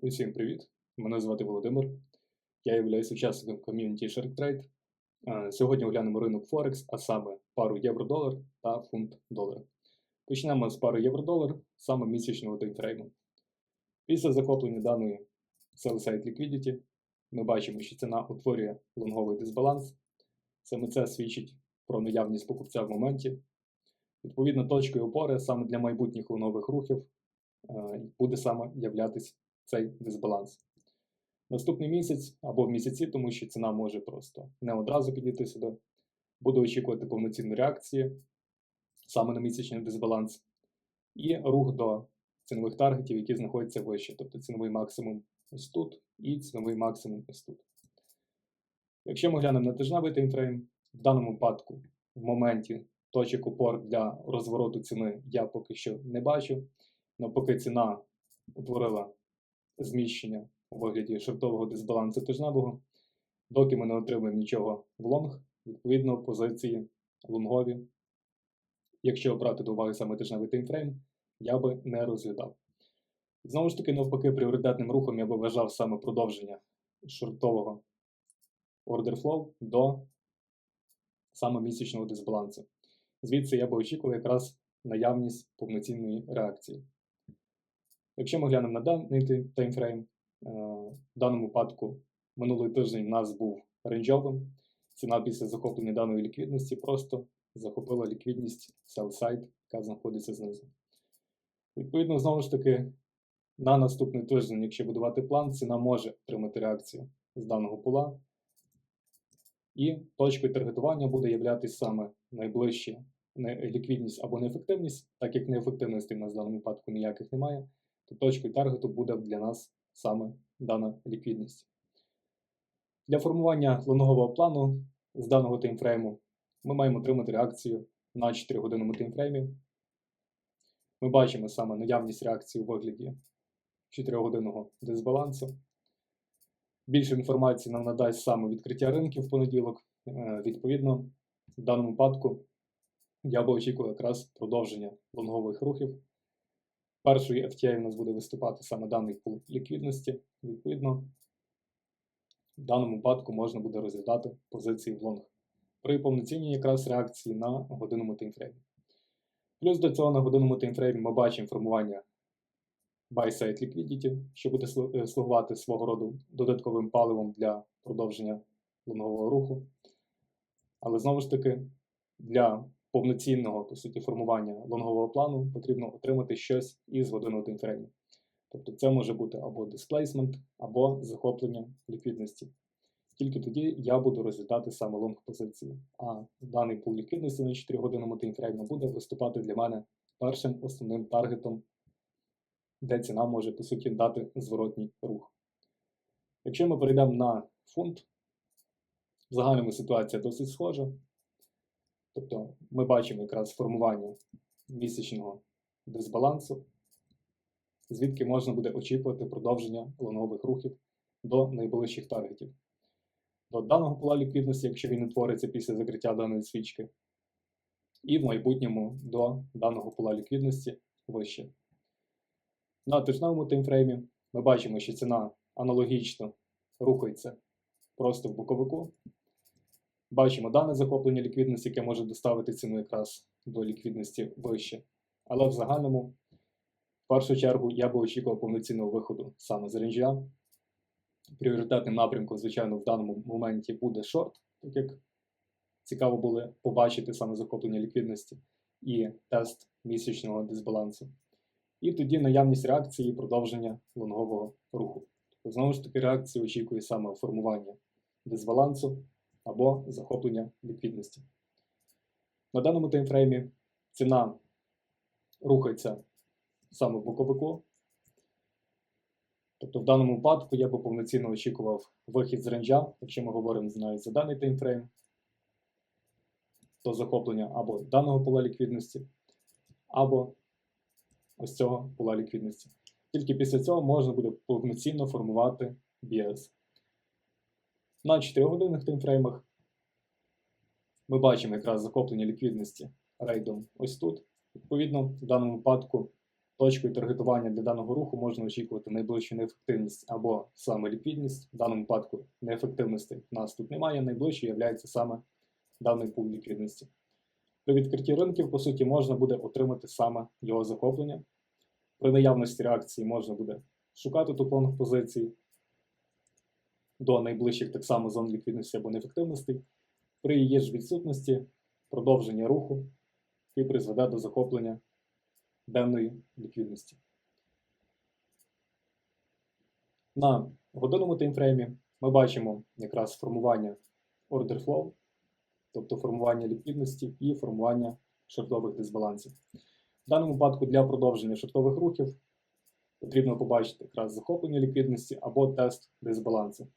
Усім привіт! Мене звати Володимир. Я являюсь учасником ком'юніті SharkTrade. Сьогодні оглянемо ринок Форекс, а саме пару євро-долар та фунт долар. Почнемо з пари євро-долар саме місячного таймфрейму. Після захоплення даної Sell Side Liquidity ми бачимо, що ціна утворює лонговий дисбаланс. Саме це свідчить про наявність покупця в моменті. Відповідно, точкою опори саме для майбутніх лонових рухів буде саме являтись цей дисбаланс. Наступний місяць або в місяці, тому що ціна може просто не одразу підійти сюди. Буду очікувати повноцінної реакції саме на місячний дисбаланс, і рух до цінових таргетів, які знаходяться вище, тобто ціновий максимум ось тут і ціновий максимум ось тут. Якщо ми глянемо на тижневий таймфрейм, в даному випадку в моменті точок опор для розвороту ціни я поки що не бачу. Навпаки, ціна утворила зміщення у вигляді шортового дисбалансу тижневого, доки ми не отримаємо нічого в лонг, відповідно, позиції лонгові. Якщо брати до уваги саме тижневий таймфрейм, я би не розглядав. Знову ж таки, навпаки, пріоритетним рухом я би вважав саме продовження шортового order flow до саме місячного дисбалансу. Звідси я би очікував якраз наявність повноцінної реакції. Якщо ми глянемо на даний таймфрейм, в даному випадку минулий тиждень у нас був рейнджовим. Ціна після захоплення даної ліквідності просто захопила ліквідність sell side, яка знаходиться знизу. Відповідно, знову ж таки, на наступний тиждень, якщо будувати план, ціна може отримати реакцію з даного пула. І точкою таргетування буде являтися саме найближче ліквідність або неефективність, так як неефективності в нас в даному випадку ніяких немає, то точкою таргету буде для нас саме дана ліквідність. Для формування лонового плану з даного таймфрейму ми маємо отримати реакцію на 4 годинному таймфреймі. Ми бачимо саме наявність реакції у вигляді 4-годинного дисбалансу. Більше інформації нам надасть саме відкриття ринків в понеділок. Е, Відповідно, в даному випадку я би очікував якраз продовження лонгових рухів. Першою FTI у нас буде виступати саме даний пул ліквідності. Відповідно, в даному випадку можна буде розглядати позиції в лонг при повноцінній якраз реакції на годинному таймфреймі. Плюс до цього на годинному таймфреймі ми бачимо формування buy-side liquidity, що буде слугувати свого роду додатковим паливом для продовження лонгового руху. Але знову ж таки, для повноцінного по суті, формування лонгового плану потрібно отримати щось із годинного таймфрейму. Тобто це може бути або дисплейсмент, або захоплення ліквідності. Тільки тоді я буду розглядати саме лонг позиції. А даний пул ліквідності на 4 годинному таймфреймі буде виступати для мене першим основним таргетом, де ціна може, по суті, дати зворотній рух. Якщо ми перейдемо на фунт, в загальному ситуація досить схожа. Тобто ми бачимо якраз формування місячного дисбалансу, звідки можна буде очікувати продовження лонових рухів до найближчих таргетів. До даного пола ліквідності, якщо він утвориться після закриття даної свічки, і в майбутньому до даного пола ліквідності вище. На тижневому таймфреймі ми бачимо, що ціна аналогічно рухається просто в боковику. Бачимо дане захоплення ліквідності, яке може доставити ціну якраз до ліквідності вище. Але в загальному, в першу чергу, я би очікував повноцінного виходу саме з ренджа. Пріоритетним напрямком, звичайно, в даному моменті буде шорт, так як цікаво було побачити саме захоплення ліквідності і тест місячного дисбалансу. І тоді наявність реакції і продовження лонгового руху. Знову ж таки, реакція очікує саме формування дисбалансу або захоплення ліквідності. На даному таймфреймі ціна рухається саме в боковику. Тобто в даному випадку я би повноцінно очікував вихід з ренджа, якщо ми говоримо навіть за даний таймфрейм, то захоплення або даного пола ліквідності, або ось цього пола ліквідності. Тільки після цього можна буде повноцінно формувати BS. На 4 годинних таймфреймах ми бачимо якраз захоплення ліквідності рейдом ось тут. Відповідно, в даному випадку точкою таргетування для даного руху можна очікувати найближчу неефективність або саме ліквідність. В даному випадку неефективності в нас тут немає. Найближчою є саме даний пул ліквідності. При відкритті ринків, по суті, можна буде отримати саме його захоплення. При наявності реакції можна буде шукати тут лонг позиції до найближчих так само зон ліквідності або неефективностей. При її ж відсутності продовження руху і призведе до захоплення денної ліквідності. На годинному таймфреймі ми бачимо якраз формування order flow, тобто формування ліквідності і формування шортових дисбалансів. В даному випадку для продовження шортових рухів потрібно побачити якраз захоплення ліквідності або тест дисбалансу.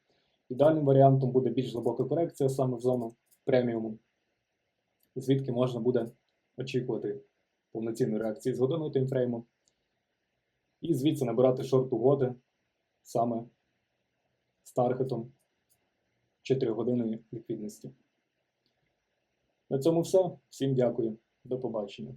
Ідеальним варіантом буде більш глибока корекція саме в зону преміуму, звідки можна буде очікувати повноцінної реакції з таймфрейму, і звідси набирати шорт угоди саме з таргетом 4 години ліквідності. На цьому все. Всім дякую. До побачення.